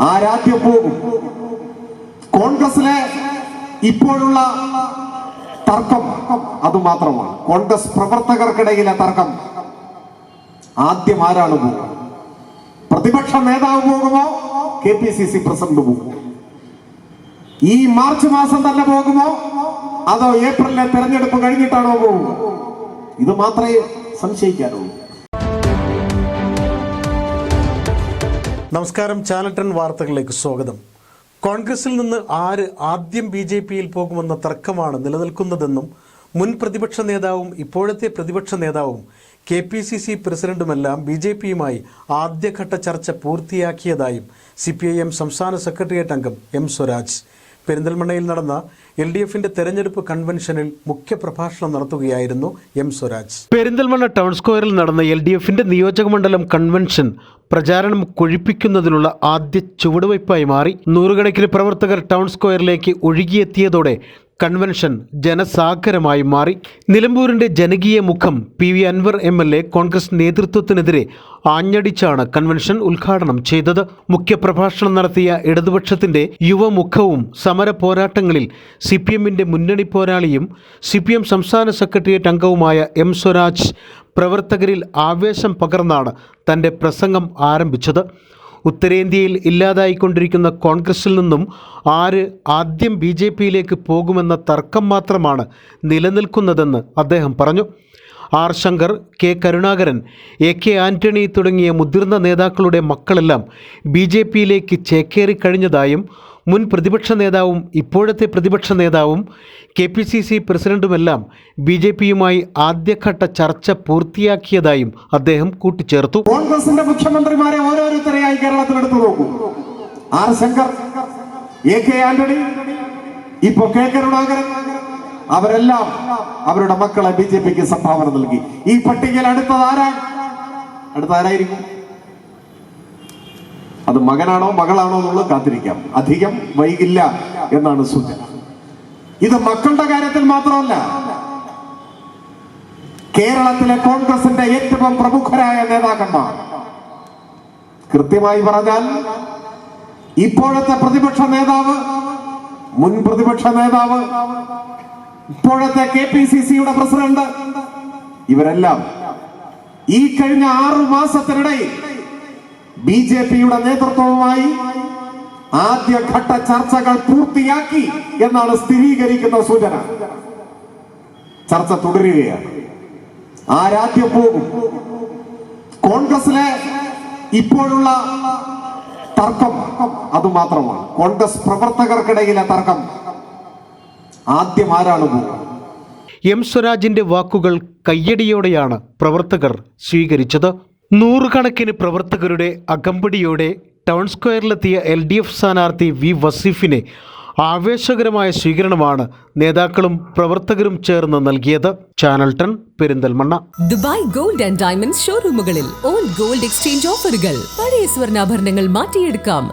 ആ രാജ്യം പോകും. കോൺഗ്രസിലെ ഇപ്പോഴുള്ള തർക്കം അത് മാത്രമാണ് കോൺഗ്രസ് പ്രവർത്തകർക്കിടയിലെ തർക്കം ആദ്യം ആരാണ് പോകും പ്രതിപക്ഷ നേതാവ് പോകുമോ? K P C C president പോകും. ഈ മാർച്ച് മാസം തന്നെ പോകുമോ? അതോ ഏപ്രിലിലെ തെരഞ്ഞെടുപ്പ് കഴിഞ്ഞിട്ടാണോ പോകുക? ഇത് മാത്രമേ സംശയിക്കാനുള്ളൂ. നമസ്കാരം. ചാനൽ വാർത്തകളിലേക്ക് സ്വാഗതം. കോൺഗ്രസിൽ നിന്ന് ആര് ആദ്യം ബി ജെ പിയിൽ പോകുമെന്ന തർക്കമാണ് നിലനിൽക്കുന്നതെന്നും മുൻ പ്രതിപക്ഷ നേതാവും ഇപ്പോഴത്തെ പ്രതിപക്ഷ നേതാവും കെ പി സി സി പ്രസിഡന്റുമെല്ലാം ബി ജെ പിയുമായി ആദ്യഘട്ട ചർച്ച പൂർത്തിയാക്കിയതായും സി പി ഐ എം സംസ്ഥാന സെക്രട്ടേറിയറ്റ് അംഗം എം സ്വരാജ്. പെരിന്തൽമണ്ണയിൽ നടന്ന എൽ ഡി എഫിന്റെ തെരഞ്ഞെടുപ്പ് കൺവെൻഷനിൽ മുഖ്യപ്രഭാഷണം നടത്തുകയായിരുന്നു എം സ്വരാജ്. പെരിന്തൽമണ്ണ ടൗൺ സ്ക്വയറിൽ നടന്ന എൽ ഡി എഫിന്റെ നിയോജകമണ്ഡലം കൺവെൻഷൻ പ്രചാരണം കൊഴിപ്പിക്കുന്നതിനുള്ള ആദ്യ ചുവടുവയ്പായി മാറി. നൂറുകണക്കിന് പ്രവർത്തകർ ടൗൺ സ്ക്വയറിലേക്ക് ഒഴുകിയെത്തിയതോടെ കൺവെൻഷൻ ജനസാഗരമായി മാറി. നിലമ്പൂരിന്റെ ജനകീയ മുഖം P V Anvar M L A Congress നേതൃത്വത്തിനെതിരെ ആഞ്ഞടിച്ചാണ് കൺവെൻഷൻ ഉദ്ഘാടനം ചെയ്തത്. മുഖ്യപ്രഭാഷണം നടത്തിയ ഇടതുപക്ഷത്തിന്റെ യുവമുഖവും സമര പോരാട്ടങ്ങളിൽ സി പി എമ്മിന്റെ മുന്നണി പോരാളിയും സി പി എം സംസ്ഥാന സെക്രട്ടേറിയറ്റ് അംഗവുമായ എം സ്വരാജ് പ്രവർത്തകരിൽ ആവേശം പകർന്നാണ് തന്റെ പ്രസംഗം ആരംഭിച്ചത്. ഉത്തരേന്ത്യയിൽ ഇല്ലാതായിക്കൊണ്ടിരിക്കുന്ന കോൺഗ്രസിൽ നിന്നും ആര് ആദ്യം ബി ജെ പിയിലേക്ക് പോകുമെന്ന തർക്കം മാത്രമാണ് നിലനിൽക്കുന്നതെന്ന് അദ്ദേഹം പറഞ്ഞു. R Shankar K Karunakaran A K Antony തുടങ്ങിയ മുതിർന്ന നേതാക്കളുടെ മക്കളെല്ലാം ബി ജെ പിയിലേക്ക് ചേക്കേറിക്കഴിഞ്ഞതായും മുൻ പ്രതിപക്ഷ നേതാവും ഇപ്പോഴത്തെ പ്രതിപക്ഷ നേതാവും കെ പി സി സി പ്രസിഡന്റുമെല്ലാം ബി ജെ പിയുമായി ആദ്യഘട്ട ചർച്ച പൂർത്തിയാക്കിയതായും അദ്ദേഹം കൂട്ടിച്ചേർത്തു. കോൺഗ്രസിന്റെ മുഖ്യമന്ത്രിമാരെ ഓരോരുത്തരെയായി കേരളത്തിൽ എടുത്തു നോക്കൂ. R Shankar A K Antony ഇപ്പൊ കെ കരുണാകരൻ അവരെല്ലാം അവരുടെ മക്കളെ ബി ജെ പിക്ക് സംഭാവന നൽകി. ഈ പട്ടികയിൽ അടുത്തത് ആരാ അടുത്ത ആരായിരിക്കും? അത് മകനാണോ മകളാണോ എന്നുള്ളത് കാത്തിരിക്കാം. അധികം വൈകില്ല എന്നാണ് സൂചന. ഇത് മക്കളുടെ കാര്യത്തിൽ മാത്രമല്ല കേരളത്തിലെ കോൺഗ്രസിന്റെ ഏറ്റവും പ്രമുഖരായ നേതാക്കന്മാർ. കൃത്യമായി പറഞ്ഞാൽ ഇപ്പോഴത്തെ പ്രതിപക്ഷ നേതാവ് മുൻ പ്രതിപക്ഷ നേതാവ് ഇപ്പോഴത്തെ കെ പി സി സിയുടെ പ്രസിഡന്റ് ഇവരെല്ലാം ഈ കഴിഞ്ഞ ആറു മാസത്തിനിടയിൽ ബി ജെ പിയുടെ നേതൃത്വവുമായി ആദ്യഘട്ട ചർച്ചകൾ പൂർത്തിയാക്കി എന്നാണ് സ്ഥിരീകരിക്കുന്ന സൂചന. ചർച്ച തുടരുകയാണ്. ആ രാജ്യം പോകും. കോൺഗ്രസിലെ ഇപ്പോഴുള്ള തർക്കം അത് മാത്രമാണ്. കോൺഗ്രസ് പ്രവർത്തകർക്കിടയിലെ തർക്കം. ആദ്യം ആരാണ് എം സ്വരാജിന്റെ വാക്കുകൾ കയ്യടിയോടെയാണ് പ്രവർത്തകർ സ്വീകരിച്ചത്. നൂറുകണക്കിന് പ്രവർത്തകരുടെ അകമ്പടിയോടെ ടൗൺ സ്ക്വയറിലെത്തിയ എൽ ഡി എഫ് സ്ഥാനാർത്ഥി വി വസീഫിനെ ആവേശകരമായ സ്വീകരണമാണ് നേതാക്കളും പ്രവർത്തകരും ചേർന്ന് നൽകിയത്. Channel ton Perinthalmanna. Dubai gold and diamond ഷോറൂമുകളിൽ old gold exchange ഓഫറുകൾ പഴയ സ്വർണാഭരണങ്ങൾ മാറ്റിയെടുക്കാം.